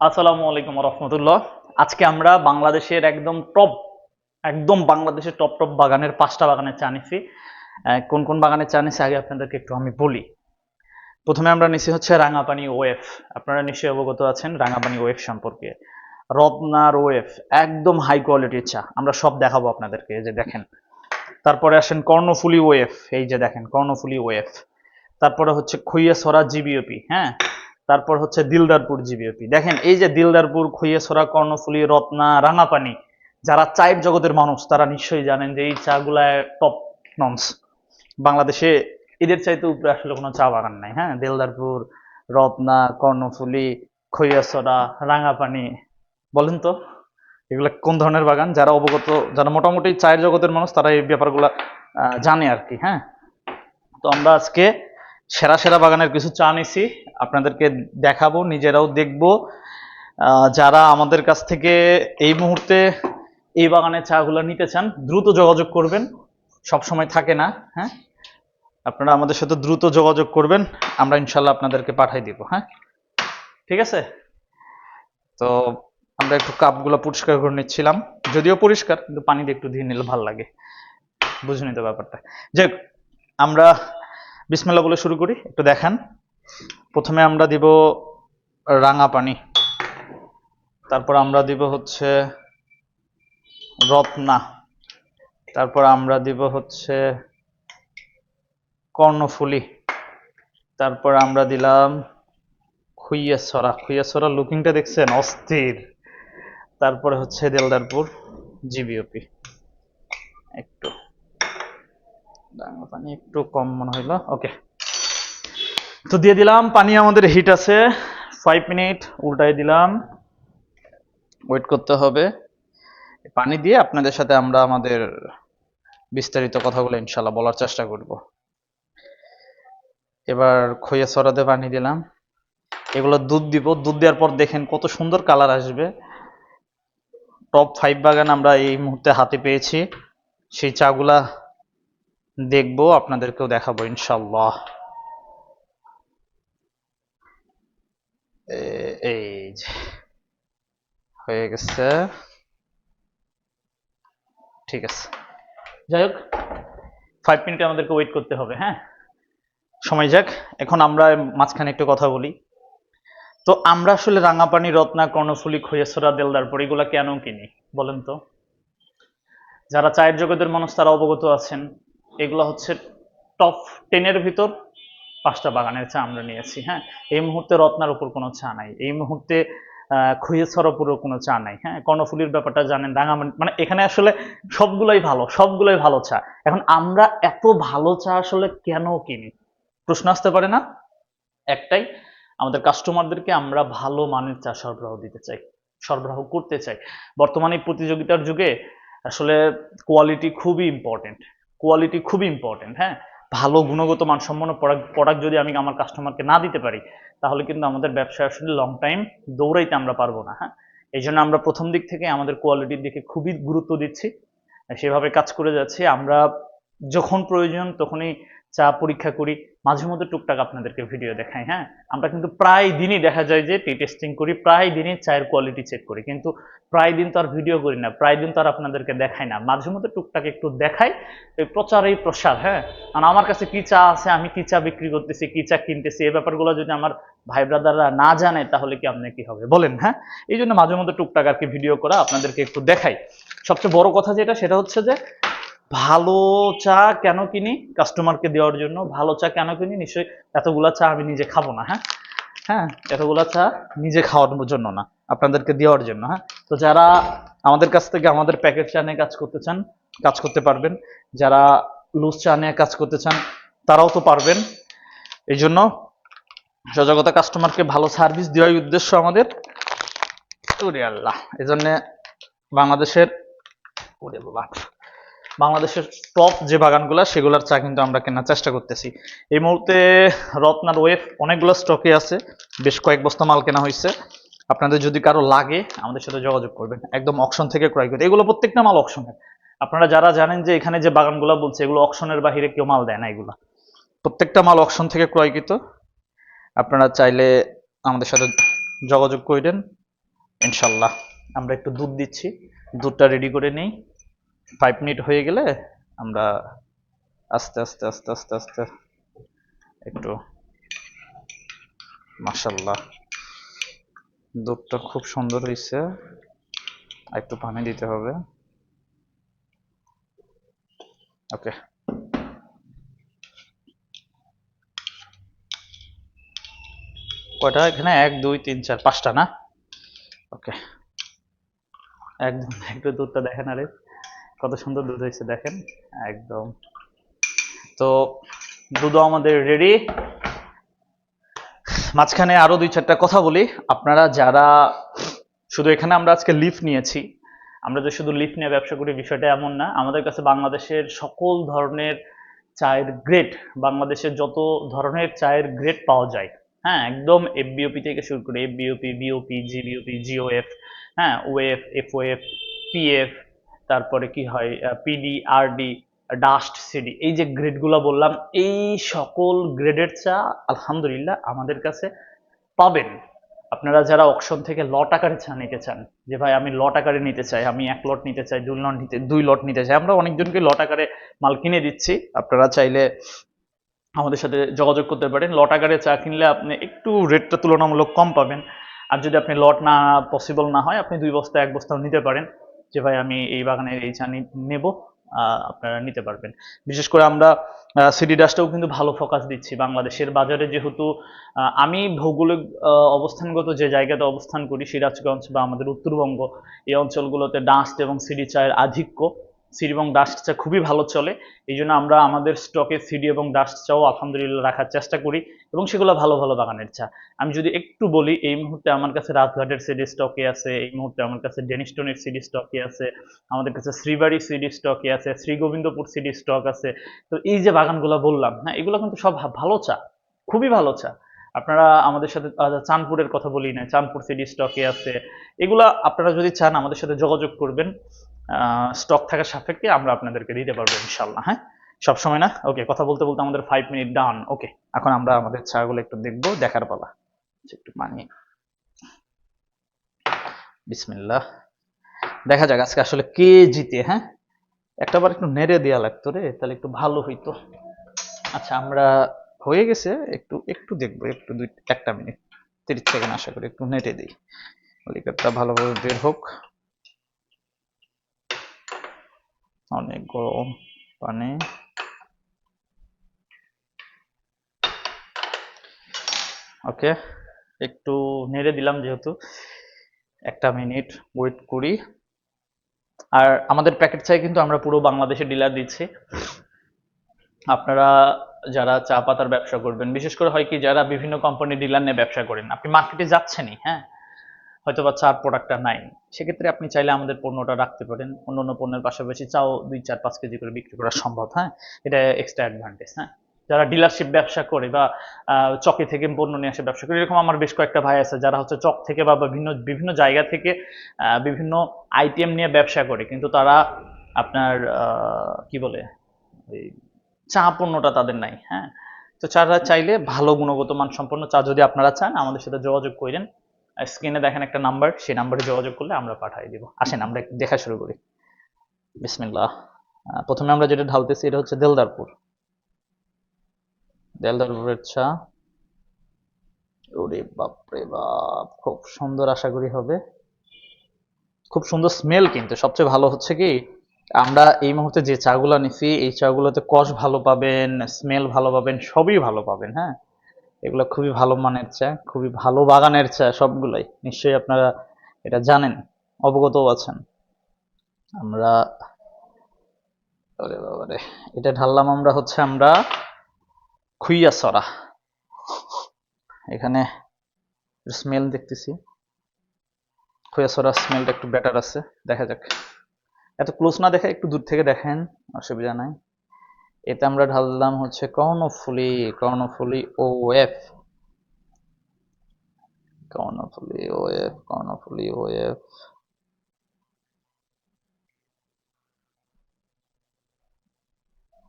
আসসালামু আলাইকুম রহমতুল্লাহ আজকে আমরা বাংলাদেশের একদম টপ একদম বাংলাদেশের টপ টপ বাগানের পাঁচটা বাগানের চা আহ, কোন কোন বাগানের চা নিচ্ছি আগে আপনাদেরকে একটু আমি বলি। প্রথমে আমরা নিচ্ছি হচ্ছে রাঙাপানি ওয়েফ আপনারা নিশ্চয়ই অবগত আছেন রাঙাপানি ওয়েফ সম্পর্কে। রত্নার ওয়েফ একদম হাই কোয়ালিটির চা। আমরা সব দেখাবো আপনাদেরকে এই যে দেখেন। তারপরে আসেন কর্ণফুলি ওয়েফ এই যে দেখেন কর্ণফুলি ওয়েফ তারপরে হচ্ছে খইয়াছড়া জিবিওপি হ্যাঁ? তারপর হচ্ছে দিলদারপুর জিবিওপি দেখেন, এই যে দিলদারপুর খইয়াছড়া কর্ণফুলি রত্না রাঙাপানি যারা চায়ের জগতের মানুষ, তারা নিশ্চয়ই জানেন যে এই চাগুলা টপ নমস বাংলাদেশে এদের চাইতে উপরে আসলে কোনো চা বাগান নাই হ্যাঁ? দিলদারপুর, রত্না, কর্ণফুলি খইয়াছড়া রাঙাপানি, বলেন তো, এগুলা কোন ধরনের বাগান? যারা অবগত, যারা মোটামুটি চায়ের জগতের মানুষ, তারা এই ব্যাপারগুলা জানে আর কি হ্যাঁ? তো আমরা আজকে সেরা সেরা বাগানের কিছু চা নিছি, আপনাদেরকে দেখাবো, নিজেরাও দেখব। যারা আমাদের কাছ থেকে এই মুহূর্তে এই বাগানের চাগুলো নিতে চান, দ্রুত যোগাযোগ করবেন। সব সময় থাকে না হ্যাঁ? আপনারা আমাদের সাথে দ্রুত যোগাযোগ করবেন, আমরা ইনশাল্লাহ আপনাদেরকে পাঠাই দিব হ্যাঁ? ঠিক আছে? তো আমরা একটু কাপগুলো পরিষ্কার করে নিচ্ছিলাম। যদিও পরিষ্কার, কিন্তু পানি দিয়ে একটু ধুয়ে নিলে ভালো লাগে। বুঝে নিতে ব্যাপারটা। যাই আমরা বিসমিল্লাহ বলে শুরু করি, একটু দেখান। প্রথমে আমরা দিব রাঙা পানি তারপর আমরা দিব হচ্ছে রত্না। তারপর আমরা দিব হচ্ছে কর্ণফুলি। তারপর আমরা দিলাম খুইয়াছড়া খুইয়াছড়া লুকিংটা দেখছেন? অস্থির। তারপরে হচ্ছে দেলদারপুর, জিবিওপি। একটু। পানি একটু কম মনে হইল ওকে তো দিয়ে দিলাম, পানি আমাদের হিট আছে ফাইভ মিনিট উল্টাই দিলাম। ওয়েট করতে হবে। পানি দিয়ে আপনাদের সাথে আমরা আমাদের বিস্তারিত কথাগুলো ইনশাল্লাহ বলার চেষ্টা করব। এবার খইয়া ছড়াতে পানি দিলাম। এগুলো দুধ দিব। দুধ দেওয়ার পর দেখেন কত সুন্দর কালার আসবে। টপ ফাইভ বাগান আমরা এই মুহূর্তে হাতে পেয়েছি। সেই চাগুলা দেখব, আপনাদেরকেও দেখাবো ইনশাল্লাহ এই হয়ে গেছে। ঠিক আছে। যাই হোক ফাইভ মিনিট আমাদেরকে ওয়েট করতে হবে হ্যাঁ? সময় যাক, এখন আমরা মাঝখানে একটু কথা বলি। তো আমরা আসলে রাঙাপানি, রত্না, কর্ণফুলি খৈয়াছড়া দেলদারপুর এগুলা কেন কিনি, বলেন তো? যারা চায়ের জগতের মানুষ, তারা অবগত আছেন। এগুলো হচ্ছে টপ টেনের ভিতর পাঁচটা বাগানের চা আমরা নিয়েছি হ্যাঁ? এই মুহূর্তে রত্নার উপর কোনো চা নাই, এই মুহূর্তে খুঁয়েছর উপরও কোনো চা নাই হ্যাঁ? কর্ণফুলির ব্যাপারটা জানেন, রাঙামাটি মানে এখানে আসলে সবগুলোই ভালো সবগুলোই ভালো চা। এখন আমরা এত ভালো চা আসলে কেন কিনি? প্রশ্ন আসতে পারে না? একটাই, আমাদের কাস্টমারদেরকে আমরা ভালো মানের চা সরবরাহ দিতে চাই, সরবরাহ করতে চাই। বর্তমানে প্রতিযোগিতার যুগে আসলে কোয়ালিটি খুবই ইম্পর্টেন্ট কোয়ালিটি খুব ইম্পর্টেন্ট হ্যাঁ? ভালো গুণগত মানসম্পন্ন প্রোডাক্ট যদি আমি আমার কাস্টমারকে না দিতে পারি, তাহলে কিন্তু আমাদের ব্যবসা আসলে লং টাইম দৌড়াইতে আমরা পারব না হ্যাঁ? এই জন্য আমরা প্রথম দিক থেকে আমাদের কোয়ালিটির দিকে খুবই গুরুত্ব দিচ্ছি। সেভাবে কাজ করে যাচ্ছি, আমরা যখন প্রয়োজন তখনই চা পরীক্ষা করি, মাঝে মধ্যে টুকটাক আপনাদেরকে ভিডিও দেখাই হ্যাঁ? আমরা কিন্তু প্রায় দিনই দেখা যায় যে টি টেস্টিং করি, প্রায় দিনই চায়ের কোয়ালিটি চেক করি, কিন্তু প্রায় দিন তো আর ভিডিও করি না, প্রায় দিন তো আর আপনাদেরকে দেখাই না। মাঝে মধ্যে টুকটাক একটু দেখাই এই প্রচার এই প্রসার হ্যাঁ? কারণ আমার কাছে কি চা আছে, আমি কি চা বিক্রি করতেছি, কী চা কিনতেছি, এই ব্যাপারগুলো যদি আমার ভাই ব্রাদাররা না জানে, তাহলে কি আপনি কি হবে? বলেন হ্যাঁ? এই জন্য মাঝে মধ্যে টুকটাক আর কি ভিডিও করা আপনাদেরকে একটু দেখাই। সবচেয়ে বড় কথা যেটা, সেটা হচ্ছে যে ভালো চা কেন কিনি কাস্টমারকে দেওয়ার জন্য? ভালো চা কেন কিনি? নিশ্চয়ই এতগুলা চা আমি নিজে খাব না হ্যাঁ? হ্যাঁ এতগুলা চা নিজে খাওয়ার জন্য না, আপনাদেরকে দেওয়ার জন্য হ্যাঁ? তো যারা আমাদের কাছ থেকে আমাদের প্যাকেট চা নিয়ে কাজ করতে চান, কাজ করতে পারবেন। যারা লুজ চা নিয়ে কাজ করতে চান, তারাও তো পারবেন। এই জন্য সজাগতা কাস্টমারকে ভালো সার্ভিস দেওয়ার উদ্দেশ্য আমাদের। আল্লাহ এই জন্যে বাংলাদেশের বাংলাদেশের টপ যে বাগানগুলো, সেগুলোর চা কিন্তু আমরা কেনার চেষ্টা করতেছি। এই মুহূর্তে রত্নার ওয়েফ অনেকগুলো স্টকে আছে, বেশ কয়েক বস্তা মাল কেনা হয়েছে আপনাদের যদি কারও লাগে, আমাদের সাথে যোগাযোগ করবেন। একদম অকশন থেকে ক্রয় করতে এগুলো প্রত্যেকটা মাল অকশনের আপনারা যারা জানেন যে এখানে যে বাগানগুলো বলছে, এগুলো অকশনের বাহিরে কেউ মাল দেয় না এগুলো। প্রত্যেকটা মাল অকশন থেকে ক্রয়কৃত। আপনারা চাইলে আমাদের সাথে যোগাযোগ করেন ইনশাল্লাহ আমরা একটু দুধ দিচ্ছি। দুধটা রেডি করে নেই। ফাইভ মিনিট হয়ে গেলে আমরা আস্তে আস্তে আস্তে আস্তে আস্তে একটু মাশাল্লাহ দুধটা খুব সুন্দর হয়েছে একটু পানি দিতে হবে। ওকে। কয়টা? এখানে এক, দুই, তিন, চার, পাঁচটা না? ওকে। একদম, একটু দুধটা দেখেন আরে। কত সুন্দর দুধ হয়েছে দেখেন, একদম। তো দুধও আমাদের রেডি মাঝখানে আরও দুই চারটা কথা বলি। আপনারা যারা শুধু এখানে আমরা আজকে লিফ নিয়েছি, আমরা যে শুধু লিফ নিয়ে ব্যবসা করি, বিষয়টা এমন না। আমাদের কাছে বাংলাদেশের সকল ধরনের চায়ের গ্রেড বাংলাদেশের যত ধরনের চায়ের গ্রেড পাওয়া যায়। হ্যাঁ একদম এফবিওপি থেকে শুরু করে FBOP BOP BOP GBOP GOF হ্যাঁ ওএফ এফওএফ পিএফ তারপরে কি হয় পিডি আরডি ডাস্ট সিডি এই যে গ্রেডগুলো বললাম, এই সকল গ্রেডের চা আলহামদুলিল্লাহ আমাদের কাছে পাবেন। আপনারা যারা অকশন থেকে লট আকারে চা নিতে চান, যে ভাই আমি লট আকারে নিতে চাই, আমি এক লট নিতে চাই, দুই লট নিতে, দুই লট নিতে চাই, আমরা অনেকজনকে লট আকারে মাল কিনে দিচ্ছি। আপনারা চাইলে আমাদের সাথে যোগাযোগ করতে পারেন। লট আকারে চা কিনলে আপনি একটু রেটটা তুলনামূলক কম পাবেন। আর যদি আপনি লট না পসিবল না হয়, আপনি দুই বস্তা, এক বস্তাও নিতে পারেন। যে ভাই আমি এই বাগানের এই চা নেব আপনারা নিতে পারবেন। বিশেষ করে আমরা সিডি ডাস্টটাও কিন্তু ভালো ফোকাস দিচ্ছি বাংলাদেশের বাজারে। যেহেতু আমি ভৌগোলিক অবস্থানগত যে জায়গাতে অবস্থান করি, সিরাজগঞ্জ বা আমাদের উত্তরবঙ্গ, এই অঞ্চলগুলোতে ডাস্ট এবং সিডি চায়ের আধিক্য। সিডি এবং ডাস্ট চা খুবই ভালো চলে। এই জন্য আমরা আমাদের স্টকে সিডি এবং ডাস্ট চাও আলহামদুলিল্লাহ রাখার চেষ্টা করি এবং সেগুলো ভালো ভালো বাগানের চা। আমি যদি একটু বলি, এই মুহূর্তে আমার কাছে রাজঘাটের সিডি স্টকে আছে, এই মুহূর্তে আমার কাছে ডেনিস্টনের সিডি স্টকে আছে, আমাদের কাছে শ্রীবাড়ি সিডি স্টকে আছে শ্রীগোবিন্দপুর সিডি স্টক আছে। তো এই যে বাগানগুলো বললাম হ্যাঁ এগুলো কিন্তু সব ভালো চা, খুবই ভালো চা। আপনারা আমাদের সাথে চাঁদপুরের কথা বলি না চাঁদপুর সিডি স্টকে আছে। এগুলা আপনারা যদি চান, আমাদের সাথে যোগাযোগ করবেন। স্টক থাকার সাপেক্ষে আমরা আপনাদেরকে দিতে পারব ইনশাল্লাহ হ্যাঁ? সবসময় না? ওকে কথা বলতে বলতে আমাদের ফাইভ মিনিট ডান ওকে এখন আমরা আমাদের চাগুলো একটু দেখব, দেখার পালা। একটু পানি বিসমিল্লাহ। দেখা যাক আজকে আসলে কে জিতে হ্যাঁ? একটাবার একটু নেড়ে দেওয়া লাগতো রে, তাহলে একটু ভালো হইতো। আচ্ছা আমরা হয়ে গেছে, একটু একটু দেখব, একটু দুই, একটা মিনিট, তিরিশ সেকেন্ড আশা করি একটু নেড়ে দিই। লিকারটা ভালোভাবে বের হোক। অনেক গরম পানি। ওকে, একটু নেড়ে দিলাম যেহেতু। একটা মিনিট ওয়েট করি। আর আমাদের প্যাকেট চাই কিন্তু আমরা পুরো বাংলাদেশে ডিলার দিচ্ছি। আপনারা যারা চা পাতার ব্যবসা করবেন, বিশেষ করে হয় কি যারা বিভিন্ন কোম্পানি ডিলার নিয়ে ব্যবসা করেন, আপনি মার্কেটে যাচ্ছেনই হ্যাঁ? হয়তো বা চার প্রোডাক্টটা নাই। সেক্ষেত্রে আপনি চাইলে আমাদের পণ্যটা রাখতে পারেন। অন্য অন্য পণ্যের পাশাপাশি চাও দুই চার পাঁচ কেজি করে বিক্রি করা সম্ভব হ্যাঁ? এটা এক্সট্রা অ্যাডভান্টেজ হ্যাঁ? যারা ডিলারশিপ ব্যবসা করে বা চকে থেকে পণ্য নিয়ে আসে ব্যবসা করে, এরকম আমার বেশ কয়েকটা ভাই আছে যারা হচ্ছে চক থেকে বা বিভিন্ন বিভিন্ন জায়গা থেকে বিভিন্ন আইটেম নিয়ে ব্যবসা করে। কিন্তু তারা আপনার কি বলে? চা পণ্যটা তাদের নাই হ্যাঁ? তো চারা চাইলে ভালো গুণগত মান সম্পন্ন চা যদি আপনারা চান, আমাদের সাথে যোগাযোগ করেন। স্ক্রিনে দেখেন একটা নাম্বার সেই নাম্বারে যোগাযোগ করলে আমরা পাঠিয়ে দিব। আসেন, আমরা দেখা শুরু করি। বিসমিল্লাহ। প্রথমে আমরা যেটা ঢালতেছি, এটা হচ্ছে দেলদারপুর। দেলদারপুরের চা। ওরে বাপরে বাপ, খুব সুন্দর আশা করি হবে। খুব সুন্দর স্মেল কিন্তু। সবচেয়ে ভালো হচ্ছে কি আমরা এই মুহূর্তে যে চাগুলো নিছি, এই চাগুলোতে কষ ভালো পাবেন স্মেল ভালো পাবেন, সবই ভালো পাবেন হ্যাঁ? এগুলো খুবই ভালো মানের চা, খুবই ভালো বাগানের চা, সবগুলাই। নিশ্চয়ই আপনারা এটা জানেন, অবগতও আছেন। আমরা এটা ঢাললাম আমরা হচ্ছে আমরা খুইয়া সরা। এখানে স্মেল দেখতেছি। খুইয়া সরা স্মেলটা একটু বেটার আছে, দেখা যাক। এত ক্লোজ না দেখে একটু দূর থেকে দেখেন, অসুবিধা নাই। এতে আমরা ঢাললাম হচ্ছে কর্ণফুলি কর্ণফুলি ও এফ কর্ণফুলি ও এফ কর্ণফুলি ও এফ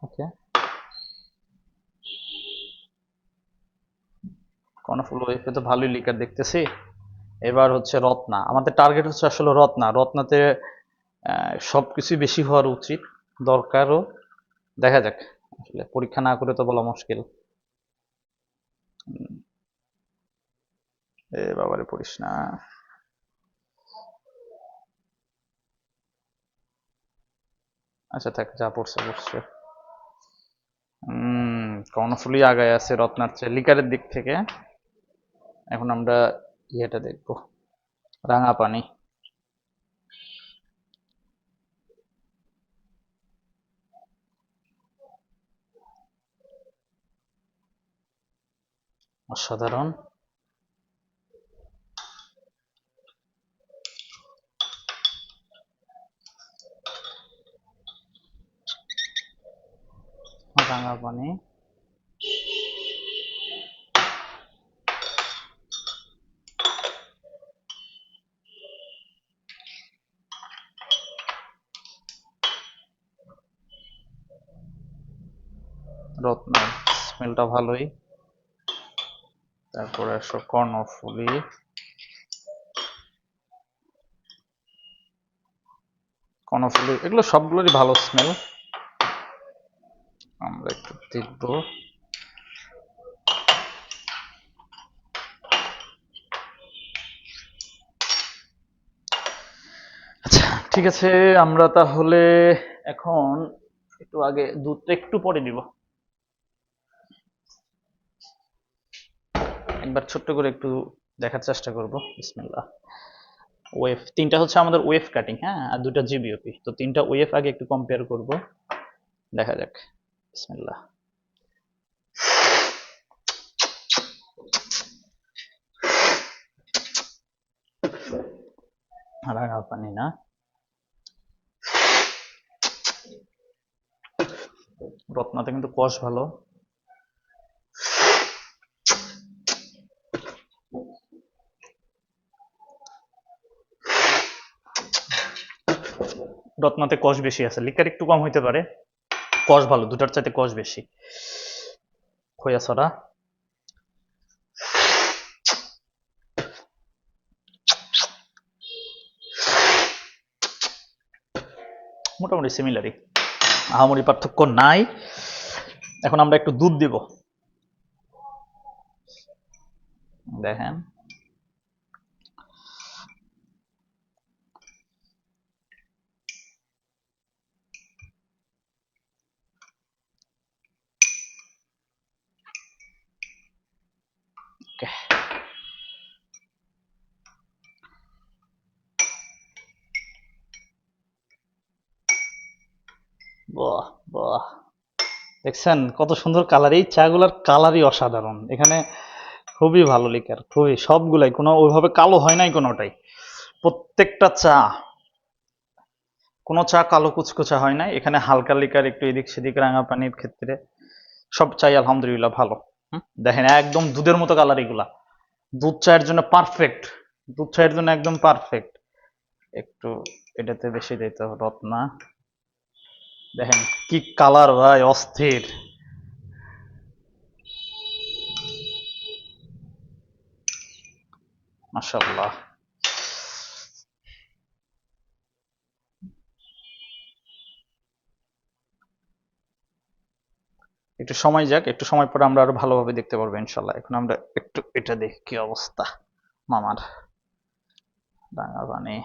ওকে কর্ণফুলি ও এফ এ তো ভালোই লিকার দেখতেছি। এবার হচ্ছে রত্না। আমাদের টার্গেট হচ্ছে আসলে রত্না। রত্নাতে সব কিছুই বেশি হওয়ার উচিত, দরকারও। দেখা যাক, আসলে পরীক্ষা না করে তো বলা মুশকিল। এ বাবারে পড়িস না। আচ্ছা থাক, যা পড়ছে পড়ছে। কর্ণফুলি আগায় আছে রত্নার লিকারের দিক থেকে। এখন আমরা ইয়েটা দেখব। রাঙা পানি অসাধারণ। রাঙা পানি। রত্ন স্মেলটা ভালোই। তারপরে আসো কর্ণফুলি। কর্ণফুলি, এগুলো সবগুলোরই ভালো স্মেল আমরা একটু দেখব। আচ্ছা ঠিক আছে, আমরা তাহলে এখন একটু আগে দুধটা একটু পরে দিব একবার ছোট্ট করে একটু দেখার চেষ্টা করব। বিসমিল্লাহ। ওয়েভ তিনটা হচ্ছে আমাদের ওয়েভ কাটিং হ্যাঁ? আর দুটা জিবিওপি তো তিনটা ওয়েভ আগে একটু কম্পেয়ার করব। দেখা যাক। বিসমিল্লাহ। রাঙা পানি না। রত্নাতে কিন্তু কষ ভালো। রত্নাতে কষ বেশি আছে, লিকার একটু কম হইতে পারে। কষ ভালো, দুটার চাইতে কষ বেশি। খোয়া ছড়া। মোটামুটি সিমিলারই আহামরি পার্থক্য নাই। এখন আমরা একটু দুধ দিব। দেখেন। বাহ বাহ। দেখছেন, কত সুন্দর কালার এই চাগুলার কালারই অসাধারণ। এখানে খুবই ভালো লিকার খুবই, সবগুলাই। কোনো, ওইভাবে কালো হয় নাই কোনোটাই। প্রত্যেকটা চা, কোনো চা কালো কুচকুচা হয় নাই। এখানে হালকা লিকার একটু এদিক সেদিক রাঙা পানির ক্ষেত্রে। সব চাই আলহামদুলিল্লাহ ভালো? দেখেন, একদম দুধের মতো কালার এগুলা। দুধ চায়ের জন্য পারফেক্ট দুধ চায়ের জন্য একদম পারফেক্ট একটু এটাতে বেশি দিতে হবে, রত্না। দেখেন কি কালার ভাই, অস্থির। একটু সময় যাক, একটু সময় পরে আমরা আরও ভালোভাবে দেখতে পারব ইনশাল্লাহ এখন আমরা একটু এটা দেখি কি অবস্থা। মামার। রাঙা পানি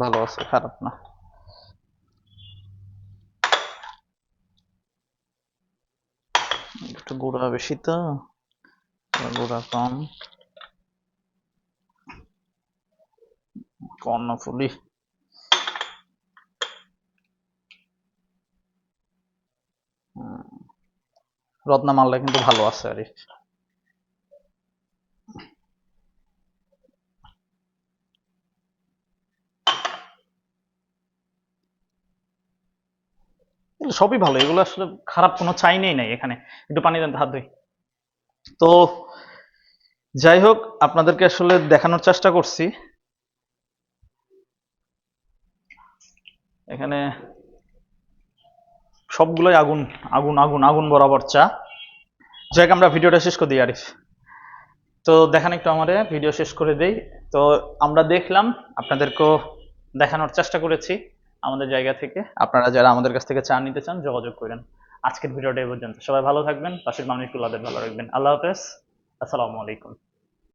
ভালো আছে, খারাপ না। একটু গুঁড়া বেশি তো গুঁড়া কম। কর্ণফুলি। রত্না মালটা কিন্তু ভালো আছে আর সবই ভালো, এগুলো আসলে খারাপ কোনো চাই নেই এখানে। একটু পানি দেন হাত ধুই। তো যাই হোক, আপনাদেরকে আসলে দেখানোর চেষ্টা করছি। এখানে সবগুলোই আগুন আগুন আগুন আগুন বরাবর চা। যাই আমরা ভিডিওটা শেষ করে দিই, আরিফ। তো দেখান একটু আমারে, ভিডিও শেষ করে দেই। তো আমরা দেখলাম, আপনাদেরকেও দেখানোর চেষ্টা করেছি। আমাদের জায়গা থেকে। আপনারা যারা আমাদের কাছ থেকে চা নিতে চান, যোগাযোগ করেন। আজকের ভিডিওটা এই পর্যন্ত। সবাই ভালো থাকবেন। পাশের মানুষগুলো ভালো রাখবেন। আল্লাহ হাফেজ। আসসালামু আলাইকুম।